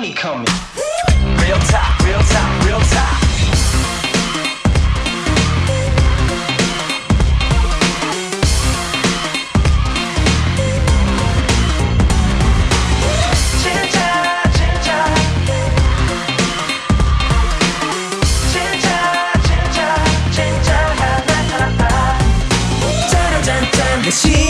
money coming. Real talk, real talk, real talk. 짠